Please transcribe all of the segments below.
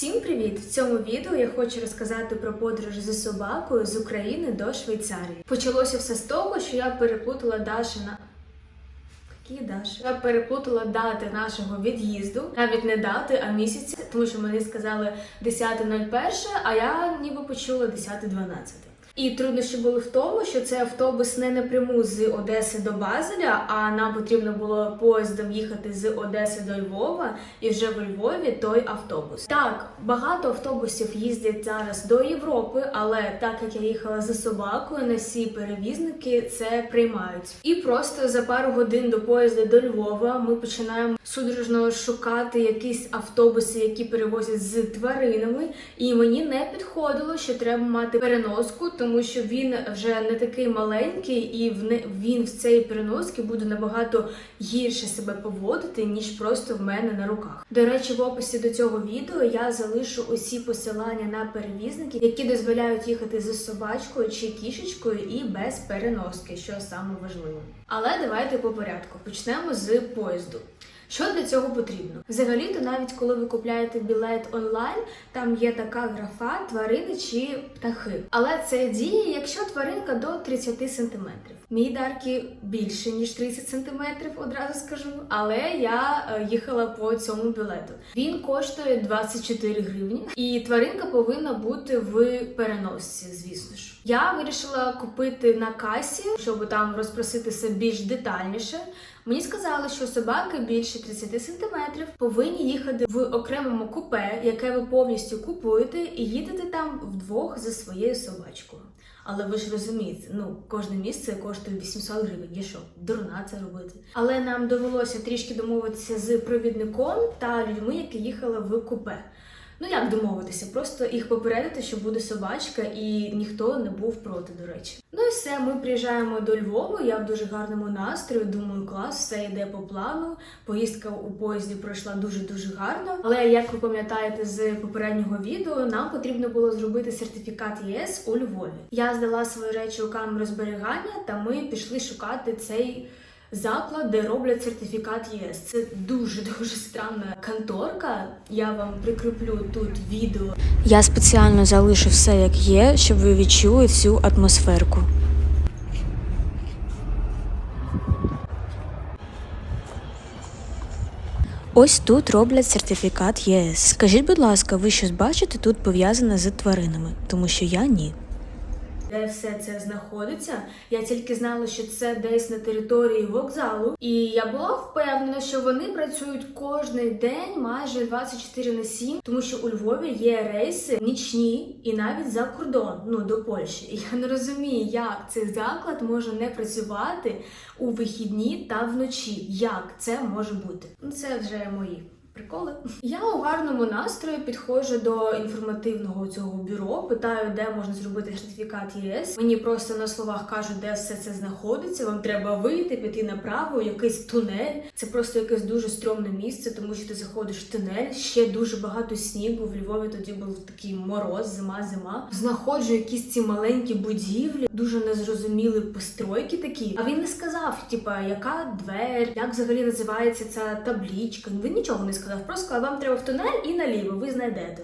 Всім привіт! В цьому відео я хочу розказати про подорож зі собакою з України до Швейцарії. Почалося все з того, що я переплутала Дашина. Даші? Я переплутала дати нашого від'їзду, навіть не дати, а місяці, тому що мені сказали 10.01, а я ніби почула 10.12. І труднощі були в тому, що це автобус не напряму з Одеси до Базеля, а нам потрібно було поїздом їхати з Одеси до Львова, і вже в Львові той автобус. Так, багато автобусів їздять зараз до Європи, але так як я їхала за собакою, не всі перевізники це приймають. І просто за пару годин до поїзду до Львова ми починаємо судорожно шукати якісь автобуси, які перевозять з тваринами. І мені не підходило, що треба мати переноску, тому що він вже не такий маленький, і він в цій переноски буде набагато гірше себе поводити, ніж просто в мене на руках. До речі, в описі до цього відео я залишу усі посилання на перевізників, які дозволяють їхати з собачкою чи кішечкою і без переноски, що саме важливо. Але давайте по порядку. Почнемо з поїзду. Що для цього потрібно? Взагалі-то, навіть коли ви купляєте білет онлайн, там є така графа тварини чи птахи. Але це діє, якщо тваринка до 30 сантиметрів. Мій дарки більше ніж 30 сантиметрів, одразу скажу. Але я е, їхала по цьому білету. Він коштує 24 гривні, і тваринка повинна бути в переносці, звісно ж. Я вирішила купити на касі, щоб там розпроситися більш детальніше. Мені сказали, що собаки більше 30 сантиметрів повинні їхати в окремому купе, яке ви повністю купуєте, і їдете там вдвох за своєю собачкою. Але ви ж розумієте, ну кожне місце коштує 800 гривень. Я що, дурна це робити? Але нам довелося трішки домовитися з провідником та людьми, які їхали в купе. Ну як домовитися? Просто їх попередити, що буде собачка, і ніхто не був проти, до речі. Ну і все, ми приїжджаємо до Львова. Я в дуже гарному настрої. Думаю, клас, все йде по плану. Поїздка у поїзді пройшла дуже дуже гарно. Але як ви пам'ятаєте з попереднього відео, нам потрібно було зробити сертифікат ЄС у Львові. Я здала свої речі у камеру зберігання, та ми пішли шукати цей. Заклад, де роблять сертифікат ЄС. Це дуже дуже странна конторка. Я вам прикріплю тут відео. Я спеціально залишу все як є, щоб ви відчули цю атмосферку. Ось тут роблять сертифікат ЄС. Скажіть, будь ласка, ви щось бачите тут пов'язане з тваринами, тому що я ні. Де все це знаходиться? Я тільки знала, що це десь на території вокзалу, і я була впевнена, що вони працюють кожний день майже 24 на 7, тому що у Львові є рейси нічні і навіть за кордон, ну до Польщі. Я не розумію, як цей заклад може не працювати у вихідні та вночі. Як це може бути? Ну це вже мої. Приколи. Я у гарному настрої підходжу до інформативного цього бюро, питаю, де можна зробити сертифікат ЄС. Мені просто на словах кажуть, де все це знаходиться. Вам треба вийти, піти направо, якийсь тунель. Це просто якесь дуже стрьомне місце, тому що ти заходиш в тунель. Ще дуже багато снігу. В Львові тоді був такий мороз, зима, зима. Знаходжу якісь ці маленькі будівлі, дуже незрозумілі постройки такі. А він не сказав, типа, яка двері, як взагалі називається ця таблічка. Він нічого не сказав. Просто сказав, вам треба в тунель і наліво, ви знайдете.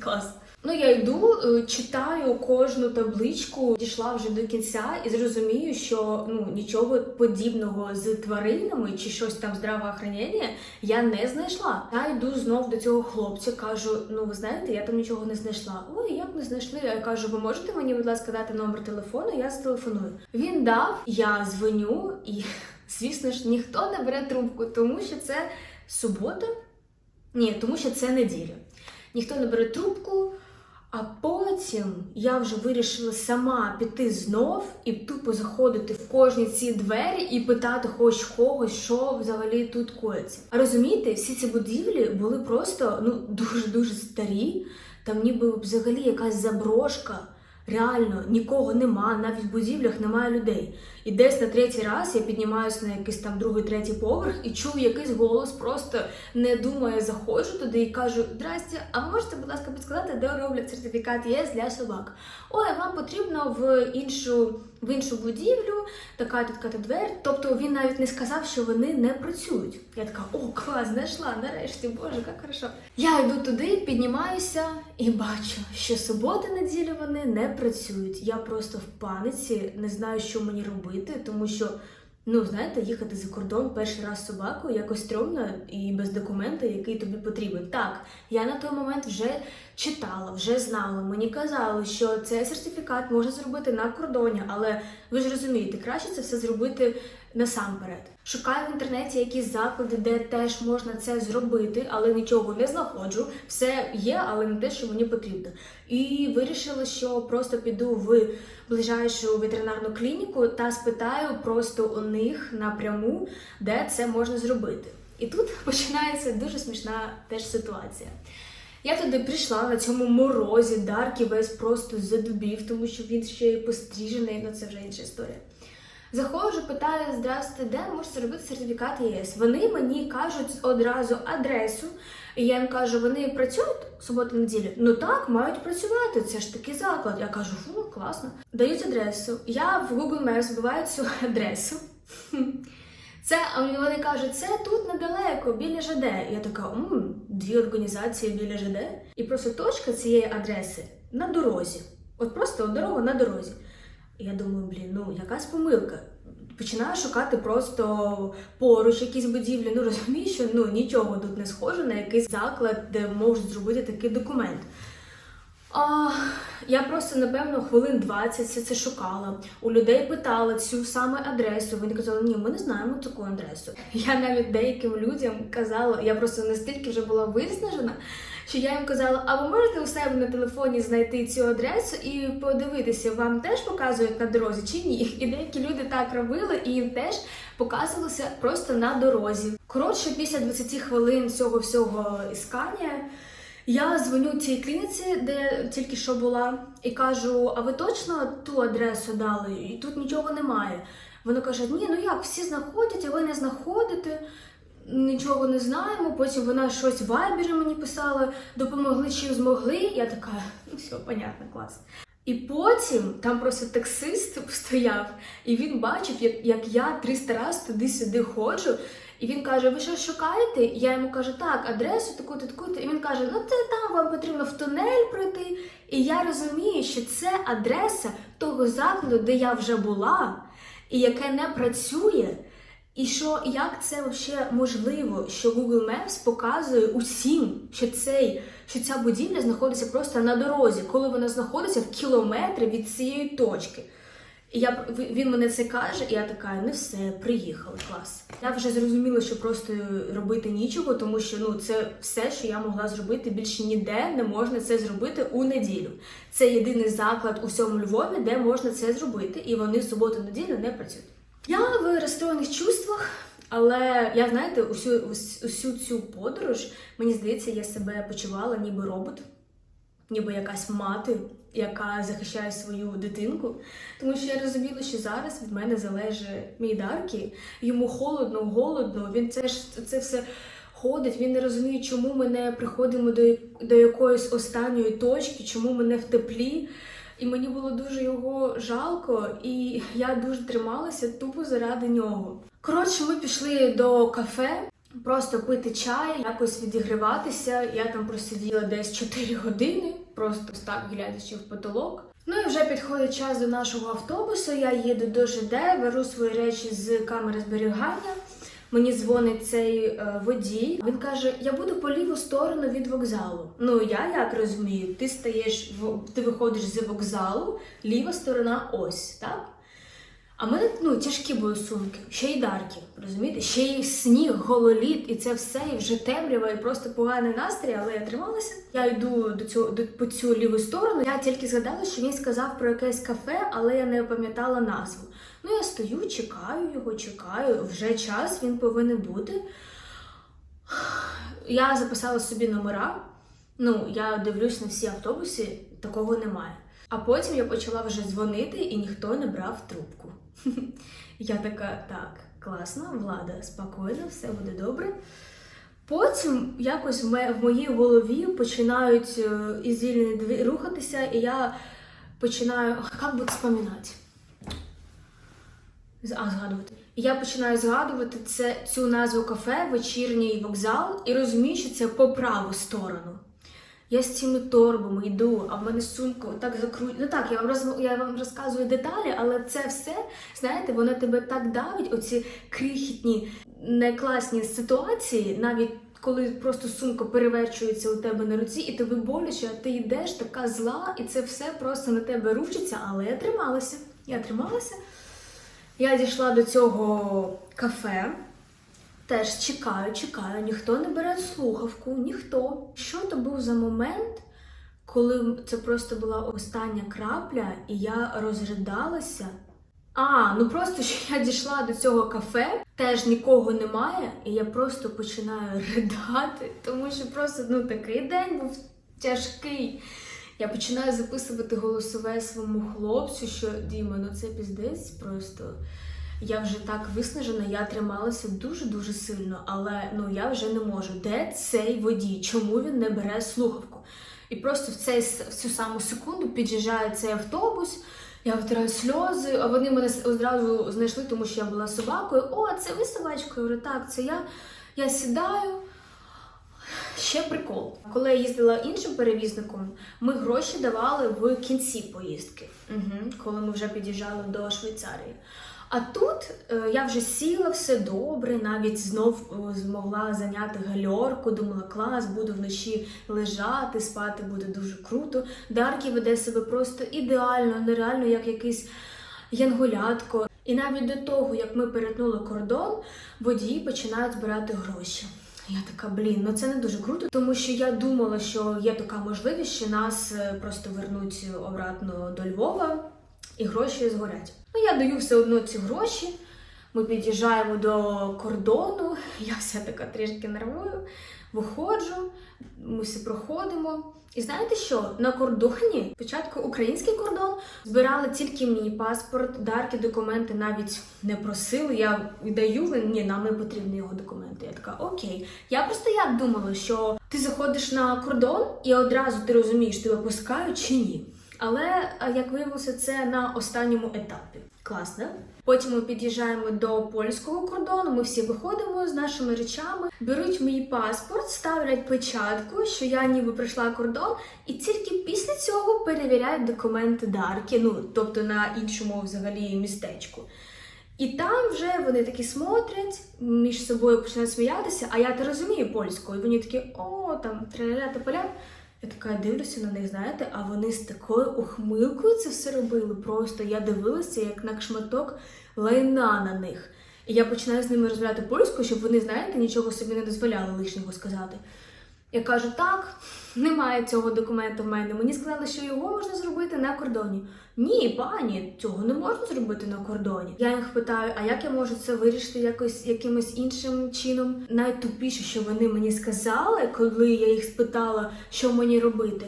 Клас. Ну, я йду, е, читаю кожну табличку, дійшла вже до кінця і зрозумію, що ну нічого подібного з тваринами чи щось там здравоохранення я не знайшла. Я йду знов до цього хлопця, кажу: ну ви знаєте, я там нічого не знайшла. Ой, як не знайшли? Я кажу, ви можете мені, будь ласка, дати номер телефону? Я зателефоную. Він дав, я дзвоню, і звісно ж ніхто не бере трубку, тому що це субота. Ні, тому що це неділя. Ніхто не бере трубку. А потім я вже вирішила сама піти знов і тупо заходити в кожні ці двері і питати хоч когось, що взагалі тут коїться. А розумієте, всі ці будівлі були просто ну дуже дуже старі. Там ніби взагалі якась заброшка. Реально нікого нема, навіть в будівлях немає людей. І десь на третій раз я піднімаюся на якийсь там другий, третій поверх і чую якийсь голос, просто не думаю, заходжу туди і кажу: Здрасте, а ви можете, будь ласка, підсказати, де роблять сертифікат ЄС для собак? Ой, вам потрібно в іншу в іншу будівлю, така така та двері. Тобто він навіть не сказав, що вони не працюють. Я така, о, клас, знайшла, нарешті, боже, як хорошо. Я йду туди, піднімаюся і бачу, що суботи, неділі вони не працюють. Я просто в паниці, не знаю, що мені робити, тому що. Ну, знаєте, їхати за кордон перший раз з собакою якось стрьомно і без документа, який тобі потрібен. Так, я на той момент вже читала, вже знала. Мені казали, що цей сертифікат можна зробити на кордоні, але ви ж розумієте, краще це все зробити насамперед. Шукаю в інтернеті якісь заклади, де теж можна це зробити, але нічого не знаходжу. Все є, але не те, що мені потрібно. І вирішила, що просто піду в ближайшу ветеринарну клініку та спитаю просто у них напряму, де це можна зробити. І тут починається дуже смішна теж ситуація. Я туди прийшла на цьому морозі, Даркі весь просто задубів, тому що він ще й постріжений, ну це вже інша історія. Заходжу, питаю, здрасте, де можете зробити сертифікат ЄС? Вони мені кажуть одразу адресу, і я їм кажу, вони працюють суботу неділю? Ну так, мають працювати. Це ж такий заклад. Я кажу, фу, класно. Дають адресу. Я в Google Maps вбиваю цю адресу. Це вони кажуть, це тут недалеко, біля ЖД. Я така, м дві організації біля ЖД. І просто точка цієї адреси на дорозі. От просто дорога на дорозі. Я думаю, блін, ну якась помилка. Починаю шукати просто поруч якісь будівлі. Ну розумію, що ну нічого тут не схоже на якийсь заклад, де можуть зробити такий документ. А, я просто, напевно, хвилин 20 все це шукала. У людей питала цю саме адресу. Вони казали, ні, ми не знаємо таку адресу. Я навіть деяким людям казала, я просто настільки вже була виснажена, що я їм казала, а ви можете у себе на телефоні знайти цю адресу і подивитися, вам теж показують на дорозі чи ні? І деякі люди так робили, і їм теж показувалося просто на дорозі. Коротше, після 20 хвилин цього всього іскання. Я дзвоню цій клініці, де тільки що була, і кажу: а ви точно ту адресу дали? І тут нічого немає. Вони кажуть, ні, ну як, всі знаходять, а ви не знаходите, нічого не знаємо. Потім вона щось в вайбері мені писала, допомогли чим змогли. Я така, ну все, понятно, клас. І потім там просто таксист стояв, і він бачив, як, як я 300 разів туди-сюди ходжу. І він каже: Ви що шукаєте? Я йому кажу, так, адресу таку-то, таку-то. І він каже: Ну це там вам потрібно в тунель пройти. І я розумію, що це адреса того закладу, де я вже була, і яке не працює. І що як це взагалі можливо, що Google Maps показує усім, що цей, що ця будівля знаходиться просто на дорозі, коли вона знаходиться в кілометрі від цієї точки. І я він мене це каже, і я така, не все, приїхали, клас. Я вже зрозуміла, що просто робити нічого, тому що ну це все, що я могла зробити. Більше ніде не можна це зробити у неділю. Це єдиний заклад у всьому Львові, де можна це зробити, і вони суботу-неділю не працюють. Я в розстроєних чувствах, але я знаєте, усю, усю цю подорож, мені здається, я себе почувала ніби робот, ніби якась мати, яка захищає свою дитинку. Тому що я розуміла, що зараз від мене залежить мій Даркі. Йому холодно, голодно. Він це ж це все ходить. Він не розуміє, чому ми не приходимо до, до якоїсь останньої точки, чому ми не в теплі. І мені було дуже його жалко, і я дуже трималася тупо заради нього. Коротше, ми пішли до кафе. Просто пити чай, якось відігріватися. Я там просиділа десь 4 години, просто так глядячи в потолок. Ну і вже підходить час до нашого автобусу. Я їду до ЖД, беру свої речі з камери зберігання. Мені дзвонить цей е, водій. Він каже: Я буду по ліву сторону від вокзалу. Ну я як розумію, ти стаєш в ти виходиш з вокзалу, ліва сторона ось, так? А мене ну, тяжкі були сумки, ще й дарки, розумієте? Ще й сніг, гололід, і це все, і вже темрява, і просто поганий настрій, але я трималася. Я йду до цього до по цю ліву сторону. Я тільки згадала, що він сказав про якесь кафе, але я не пам'ятала назву. Ну я стою, чекаю його, чекаю. Вже час він повинен бути. Я записала собі номера. Ну, я дивлюсь на всі автобуси, такого немає. А потім я почала вже дзвонити, і ніхто не брав трубку. Я така, так, класно, влада, спокійно, все буде добре. Потім якось в моїй голові починають е, із дві рухатися, і я починаю, як би вспоминати? З- А, згадувати. І я починаю згадувати це, цю назву кафе, вечірній вокзал, і розумію, що це по праву сторону. Я з цими торбами йду, а в мене сумка так закручена. Ну так, я вам роз... я вам розказую деталі, але це все, знаєте, воно тебе так давить, оці крихітні, некласні ситуації, навіть коли просто сумка переверчується у тебе на руці, і тобі боляче, а ти йдеш така зла, і це все просто на тебе рушиться, але я трималася. Я трималася. Я дійшла до цього кафе. Теж чекаю, чекаю, ніхто не бере слухавку, ніхто. Що то був за момент, коли це просто була остання крапля, і я розридалася. А, ну просто що я дійшла до цього кафе, теж нікого немає, і я просто починаю ридати, тому що просто ну такий день був тяжкий. Я починаю записувати голосове своєму хлопцю, що Діма, ну це піздець просто. Я вже так виснажена, я трималася дуже-дуже сильно, але ну я вже не можу. Де цей водій? Чому він не бере слухавку? І просто в, цей, в цю саму секунду під'їжджає цей автобус, я витираю сльози, а вони мене одразу знайшли, тому що я була собакою. О, це ви собачка? Я говорю, так, це я. Я сідаю. Ще прикол. Коли я їздила іншим перевізником, ми гроші давали в кінці поїздки, угу, коли ми вже під'їжджали до Швейцарії. А тут е, я вже сіла, все добре, навіть знов е, змогла зайняти гальорку, думала, клас, буду вночі лежати, спати буде дуже круто. Даркі веде себе просто ідеально, нереально, як якийсь янголятко. І навіть до того, як ми перетнули кордон, водії починають збирати гроші. Я така, блін, ну це не дуже круто, тому що я думала, що є така можливість, що нас е, просто вернуть обратно до Львова і гроші згорять. Ну, я даю все одно ці гроші. Ми під'їжджаємо до кордону, я вся така трішки нервую, виходжу, ми всі проходимо. І знаєте що? На кордоні, спочатку український кордон, збирали тільки мій паспорт, дарки, документи навіть не просили. Я даю, ні, нам не потрібні його документи. Я така, окей. Я просто як думала, що ти заходиш на кордон і одразу ти розумієш, тебе пускають чи ні. Але як виявилося, це на останньому етапі. Класно. Потім ми під'їжджаємо до польського кордону. Ми всі виходимо з нашими речами, беруть мій паспорт, ставлять печатку, що я ніби пройшла кордон, і тільки після цього перевіряють документи Дарки, ну тобто на іншому взагалі містечку. І там вже вони такі смотрять, між собою починають сміятися, а я то розумію польською. І вони такі, о, там траля та поля. Я така дивлюся на них, знаєте, а вони з такою ухмилкою це все робили. Просто я дивилася як на шматок лайна на них. І я починаю з ними розмовляти польською, щоб вони, знаєте, нічого собі не дозволяли лишнього сказати. Я кажу, так, немає цього документу в мене. Мені сказали, що його можна зробити на кордоні. Ні, пані, цього не можна зробити на кордоні. Я їх питаю, а як я можу це вирішити якось якимось іншим чином? Найтупіше, що вони мені сказали, коли я їх спитала, що мені робити.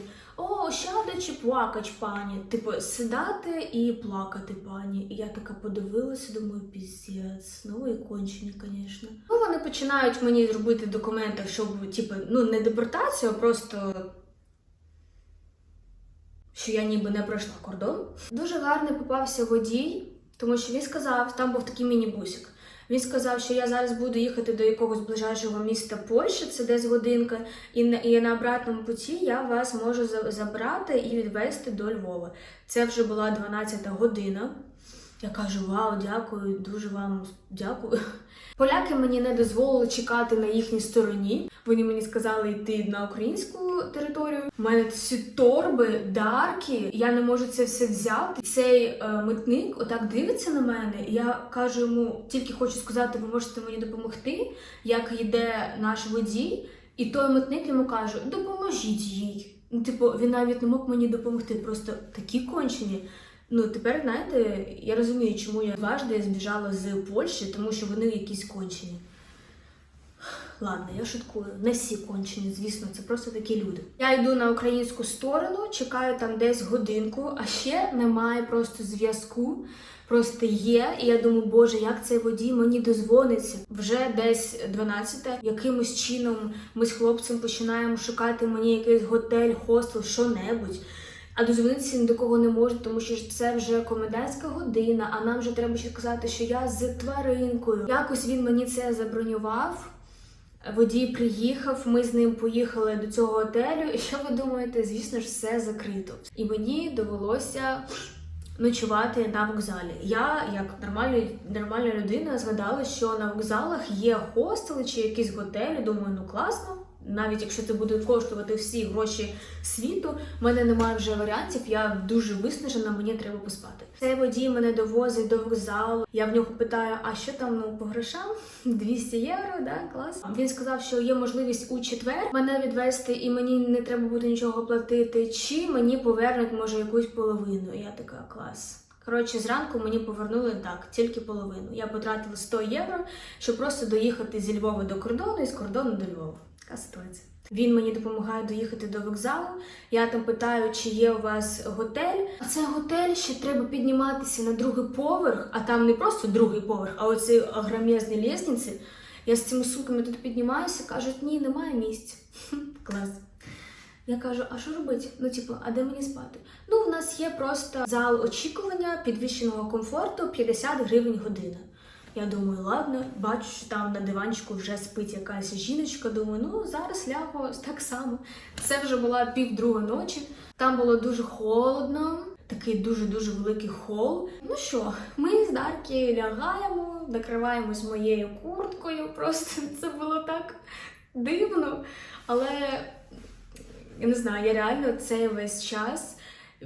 О, сяде чи плакач, пані. Типу, сідати і плакати, пані. І я така подивилася, думаю, піздець, ну і кончені, звісно. Ну, вони починають мені робити документи, щоб, типу, ну, не депортацію, а просто що я ніби не пройшла кордон. Дуже гарний попався водій, тому що він сказав, там був такий міні-бусик. Він сказав, що я зараз буду їхати до якогось ближайшого міста Польщі, це десь годинка, і на, і на обратному путі я вас можу забрати і відвезти до Львова. Це вже була 12 година. Я кажу: Вау, дякую, дуже вам дякую. Поляки мені не дозволили чекати на їхній стороні. Вони мені сказали йти на українську територію. У мене ці торби, дарки. Я не можу це все взяти. Цей е, митник отак дивиться на мене. і Я кажу йому, тільки хочу сказати, ви можете мені допомогти, як йде наш водій. І той митник йому каже: допоможіть їй. Ну, типу, він навіть не мог мені допомогти. Просто такі кончені. Ну, тепер, знаєте, я розумію, чому я дважди збіжала з Польщі, тому що вони якісь кончені. Ладно, я шуткую. Не всі кончені, звісно, це просто такі люди. Я йду на українську сторону, чекаю там десь годинку, а ще немає просто зв'язку. Просто є, і я думаю, боже, як цей водій мені дозвониться. Вже десь 12 Якимось чином ми з хлопцем починаємо шукати мені якийсь готель, хостел, що-небудь. А дозвонитися ні до кого не можу, тому що це вже комендантська година, а нам вже треба ще сказати, що я з тваринкою. Якось він мені це забронював. Водій приїхав, ми з ним поїхали до цього готелю. І що ви думаєте? Звісно ж, все закрито. І мені довелося ночувати на вокзалі. Я, як нормальна, нормальна людина, згадала, що на вокзалах є хостели чи якісь готелі. Думаю, ну класно. Навіть якщо це буде коштувати всі гроші світу, в мене немає вже варіантів. Я дуже виснажена, мені треба поспати. Цей водій мене довозить до вокзалу. Я в нього питаю, а що там ну по грошам? 200 євро, да, клас. Він сказав, що є можливість у четвер мене відвести, і мені не треба буде нічого платити. Чи мені повернуть може якусь половину? Я така клас. Коротше, зранку мені повернули так, тільки половину. Я потратила 100 євро, щоб просто доїхати зі Львова до кордону і з кордону до Львова. Така ситуація. Він мені допомагає доїхати до вокзалу. Я там питаю, чи є у вас готель. А це готель ще треба підніматися на другий поверх, а там не просто другий поверх, а оці огромезні лісниці. Я з цими сутками тут піднімаюся, кажуть, ні, немає місць. Клас. Я кажу, а що робити? Ну, типу, а де мені спати? Ну, в нас є просто зал очікування підвищеного комфорту 50 гривень година. Я думаю, ладно, бачу, що там на диванчику вже спить якась жіночка. Думаю, ну зараз лягу так само. Це вже була півдруга ночі. Там було дуже холодно, такий дуже-дуже великий хол. Ну що, ми з Дарки лягаємо, накриваємось моєю курткою. Просто це було так дивно. Але я не знаю, я реально цей весь час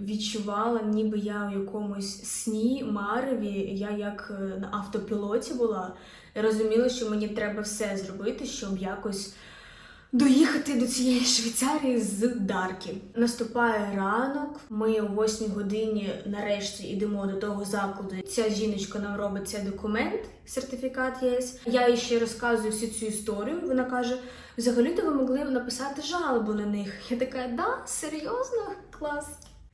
відчувала, ніби я у якомусь сні, мареві, я як е, на автопілоті була. Я розуміла, що мені треба все зробити, щоб якось доїхати до цієї Швейцарії з Дарки. Наступає ранок. Ми о 8 годині нарешті йдемо до того закладу. Ця жіночка нам робить цей документ, сертифікат ЄС. Я їй ще розказую всю цю історію. Вона каже: взагалі-то ви могли написати жалобу на них. Я така, да, серйозно? Клас.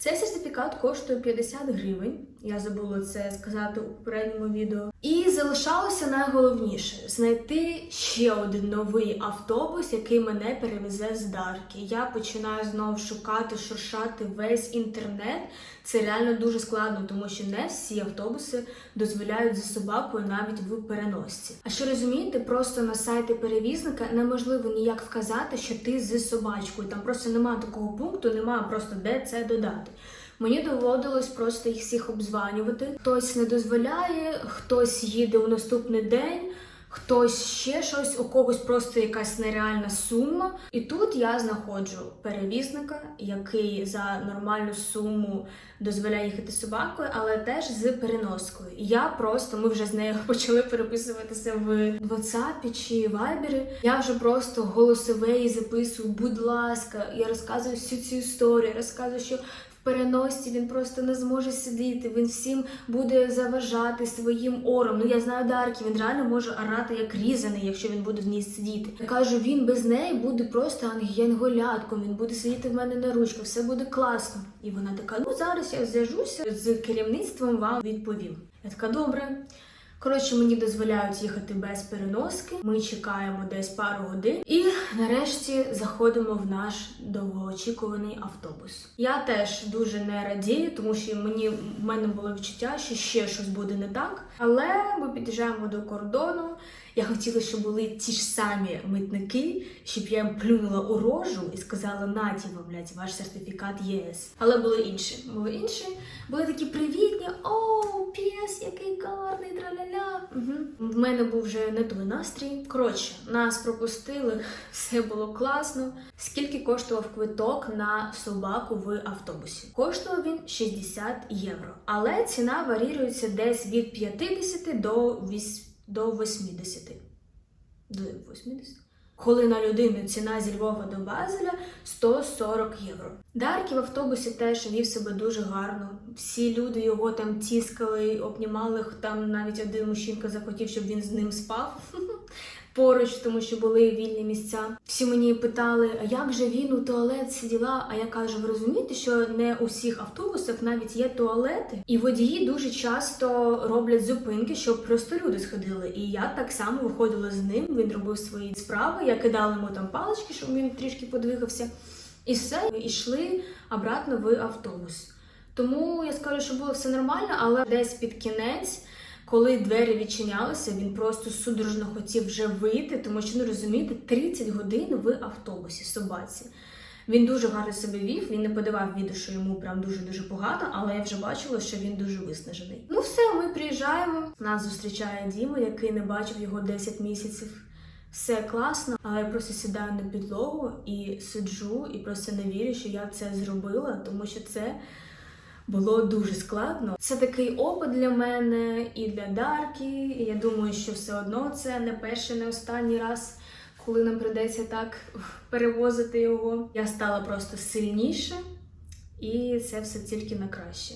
Цей сертифікат коштує 50 гривень. Я забула це сказати у попередньому відео. І залишалося найголовніше знайти ще один новий автобус, який мене перевезе з Дарки. Я починаю знову шукати, шуршати весь інтернет. Це реально дуже складно, тому що не всі автобуси дозволяють за собакою навіть в переносці. А що розумієте, просто на сайті перевізника неможливо ніяк вказати, що ти з собачкою. Там просто немає такого пункту, немає просто де це додати. Мені доводилось просто їх всіх обзванювати. Хтось не дозволяє, хтось їде у наступний день. Хтось ще щось, у когось просто якась нереальна сума. І тут я знаходжу перевізника, який за нормальну суму дозволяє їхати собакою, але теж з переноскою. Я просто ми вже з нею почали переписуватися в WhatsApp чи Viber. Я вже просто голосове записую, будь ласка, я розказую всю цю історію, розказую, що переносці він просто не зможе сидіти. Він всім буде заважати своїм ором. Ну я знаю Даркі, він реально може орати як різаний, якщо він буде в ній сидіти. Я кажу, він без неї буде просто ангієнголятком, він буде сидіти в мене на ручках, все буде класно. І вона така: ну зараз я зв'яжуся з керівництвом, вам відповім. Я така, добре. Коротше, мені дозволяють їхати без переноски. Ми чекаємо десь пару годин, і нарешті заходимо в наш довгоочікуваний автобус. Я теж дуже не радію, тому що мені в мене було відчуття, що ще щось буде не так. Але ми під'їжджаємо до кордону. Я хотіла, щоб були ті ж самі митники, щоб я їм плюнула у рожу і сказала наті вам, блядь, ваш сертифікат ЄС. Але були інші. Були інші, були такі привітні. О, піс, який гарний, траля-ля. Угу. В мене був вже не той настрій. Коротше, нас пропустили, все було класно. Скільки коштував квиток на собаку в автобусі? Коштував він 60 євро, але ціна варіюється десь від 50 до 8 до 80. До 80. Коли на людину ціна зі Львова до Базеля 140 євро. Дарків в автобусі теж вів себе дуже гарно. Всі люди його там тіскали, обнімали. Там навіть один мужчинка захотів, щоб він з ним спав. поруч, тому що були вільні місця. Всі мені питали, а як же він у туалет всі діла? А я кажу, ви розумієте, що не у всіх автобусах навіть є туалети, і водії дуже часто роблять зупинки, щоб просто люди сходили. І я так само виходила з ним. Він робив свої справи. Я кидала йому там палички, щоб він трішки подвигався. І все, і йшли обратно в автобус. Тому я скажу, що було все нормально, але десь під кінець, коли двері відчинялися, він просто судорожно хотів вже вийти, тому що ну розумієте, 30 годин в автобусі собаці. Він дуже гарно себе вів, він не подавав відео, що йому прям дуже дуже погано, але я вже бачила, що він дуже виснажений. Ну все, ми приїжджаємо. Нас зустрічає Діма, який не бачив його 10 місяців. Все класно, але я просто сідаю на підлогу і сиджу, і просто не вірю, що я це зробила, тому що це було дуже складно. Це такий опит для мене і для Дарки. І я думаю, що все одно це не перший, не останній раз, коли нам прийдеться так перевозити його. Я стала просто сильніше, і це все тільки на краще.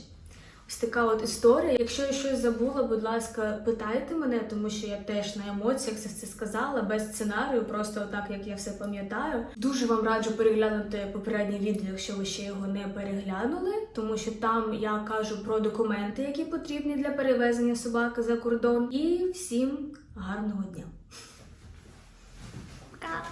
Ось така от історія. Якщо я щось забула, будь ласка, питайте мене, тому що я теж на емоціях все це сказала, без сценарію, просто так, як я все пам'ятаю. Дуже вам раджу переглянути попереднє відео, якщо ви ще його не переглянули, тому що там я кажу про документи, які потрібні для перевезення собаки за кордон. І всім гарного дня. Пока!